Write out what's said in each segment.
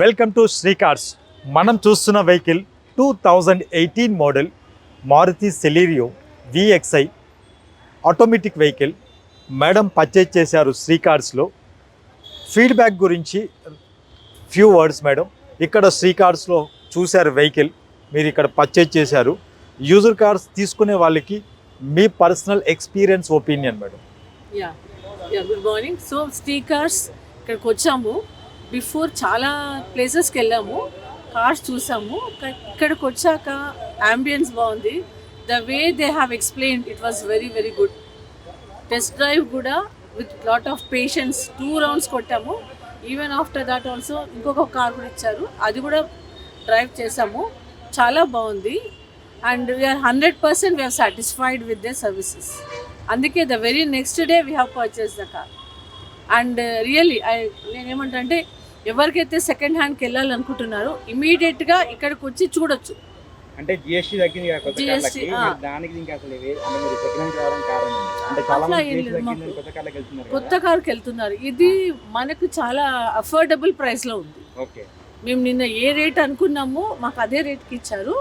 Welcome to Sri Cars మనం చూస్తున్న vehicle two thousand eighteen model Maruti Celerio VXi automatic vehicle. Madam purchase చేశారు శ్రీకార్స్లో feedback గురించి ఫ్యూ వర్డ్స్ మేడం. ఇక్కడ శ్రీకార్స్లో చూశారు వెహికల్. మీరు ఇక్కడ పర్చేజ్ చేశారు. యూజర్ కార్స్ తీసుకునే వాళ్ళకి మీ personal experience opinion madam. Yeah good morning. So speakers ఇక్కడికి వచ్చాము. బిఫోర్ చాలా ప్లేసెస్కి వెళ్ళాము. కార్స్ చూసాము. ఇక్కడికి వచ్చాక అంబియన్స్ బాగుంది. The way they have explain it was very very good test drive కూడా with lot of patience two rounds కొట్టాము. Even after that also ఇంకొక కార్ కూడా ఇచ్చారు. అది కూడా డ్రైవ్ చేసాము. చాలా బాగుంది. And we're hundred percent we're satisfied with the services అందుకే the very next day we have purchase the car and really I నేనేమంటా అంటే ఎవరికైతే సెకండ్ హ్యాండ్కి వెళ్ళాలనుకుంటున్నారో ఇమీడియట్గా ఇక్కడికి వచ్చి చూడొచ్చు. అంటే జిఎస్టీ తగ్గింది కొత్త దానికి ఇంకా అసలు కార్కి వెళ్తున్నారు. ఇది మనకు చాలా అఫోర్డబుల్ ప్రైస్లో ఉంది. ఓకే. మేము నిన్న ఏ రేట్ అనుకున్నామో మాకు అదే రేట్కి ఇచ్చారు.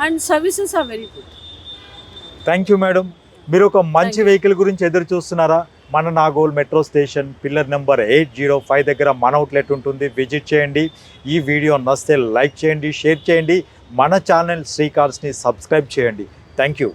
And services are very good. Thank you madam మీరు ఒక మంచి. వెహికల్ గురించి ఎదురు చూస్తున్నారా? మన Nagole metro station pillar number eight zero five దగ్గర మన అవుట్లెట్ ఉంటుంది. విజిట్ చేయండి. ఈ వీడియో నచ్చితే లైక్ చేయండి షేర్ చేయండి. మన ఛానల్ శ్రీకార్స్ని సబ్స్క్రైబ్ చేయండి. Thank you.